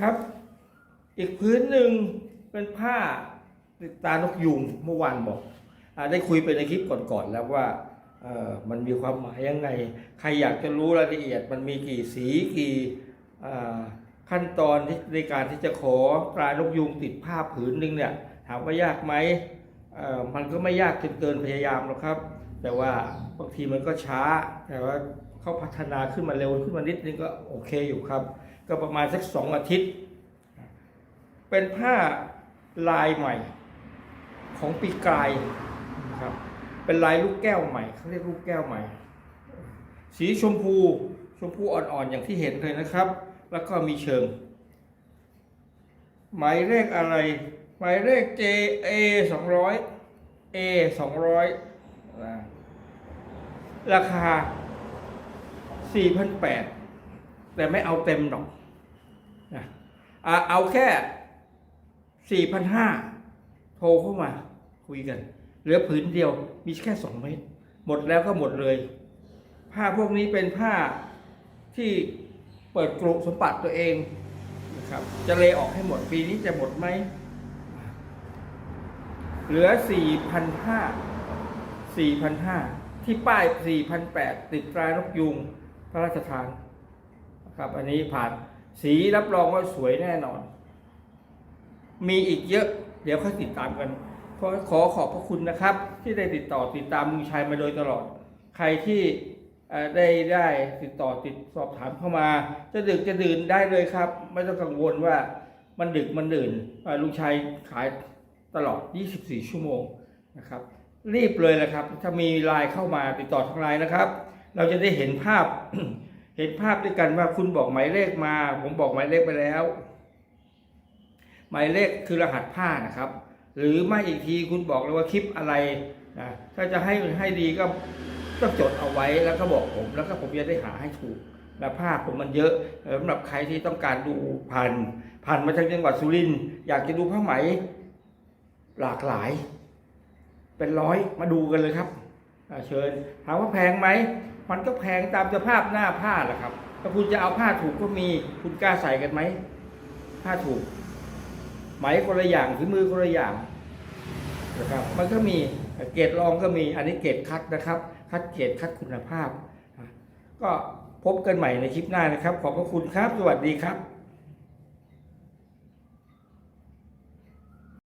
ครับ อีกพื้นหนึ่งเป็นผ้าติดตานกยุงเมื่อวานบอกอได้คุยไปในคลิปก่อนๆแล้วว่ามันมีความหมายยังไง ใครอยากจะรู้รายละเอียด มันมีกี่สีกี่ขั้นตอนในการที่จะขอตรานกยุงติดผ้าผืนหนึ่งเนี่ยถามว่ายากไหมมันก็ไม่ยากจนเกินพยายามหรอกครับ แต่ว่าบางทีมันก็ช้า แต่ว่าเขาพัฒนาขึ้นมาเร็วขึ้นมานิดนึงก็โอเคอยู่ครับ ก็ประมาณสักสองอาทิตย์ เป็นผ้าลายใหม่ของปีกายนะครับ เป็นลายลูกแก้วใหม่เขาเรียกลูกแก้วใหม่ สีชมพูชมพูอ่อนๆอย่างที่เห็นเลยนะครับ แล้วก็มีเชิง หมายเลขอะไร หมายเลข JA 200 A 200ะราคา 4,800 แต่ไม่เอาเต็มหรอก เอาแค่4,500โทรเข้ามาคุยกัน เหลือผืนเดียวมีแค่2เมตร หมดแล้วก็หมดเลย ผ้าพวกนี้เป็นผ้าที่เปิดกรุสมบัติตัวเองนะครับ จะเลออกให้หมดปีนี้จะหมดไหม เหลือ 4,500 4,500 ที่ป้าย 4,800 ติดตรานกยุงพระราชทานนะครับ อันนี้ผ่าน สีรับรองว่าสวยแน่นอน มีอีกเยอะ เดี๋ยวค่อยติดตามกันขอขอขอบพระคุณนะครับ ที่ได้ติดต่อติดตามลุงชัยมาโดยตลอด ใครที่ได้ได้ติดต่อติดสอบถามเข้ามา จะดึกจะดื่นได้เลยครับ ไม่ต้องกังวลว่ามันดึกมันดื่นลุงชัยขายตลอด 24 ชั่วโมงนะครับ รีบเลยนะครับ ถ้ามีไลน์เข้ามาติดต่อทางไลน์นะครับ เราจะได้เห็นภาพ เห็นภาพด้วยกันว่าคุณบอกหมายเลขมา ผมบอกหมายเลขไปแล้ว หมายเลขคือรหัสผ้านะครับ หรือไม่อีกทีคุณบอกเลยว่าคลิปอะไรนะถ้าจะให้ให้ดีก็ต้องจดเอาไว้แล้วก็บอกผม แล้วก็ผมจะได้หาให้ถูกและภาพผมมันเยอะสำหรับใครที่ต้องการดูผ่านผ่านมาทางจังหวัดสุรินทร์อยากจะดูผ้าไหมหลากหลาย เป็นร้อยมาดูกันเลยครับเชิญถามว่าแพงไหม มันก็แพงตามสภาพหน้าผ้าแหละครับ ถ้าคุณจะเอาผ้าถูกก็มีคุณกล้าใส่กันไหมผ้าถูก ไหมคนละอย่างฝีมือคนละอย่างนะครับ มันก็มีเกรดรองก็มี อันนี้เกรดคัดนะครับ คัดเกรดคัดคุณภาพ ก็พบกันใหม่ในคลิปหน้านะครับ ขอบพระคุณครับ สวัสดีครับ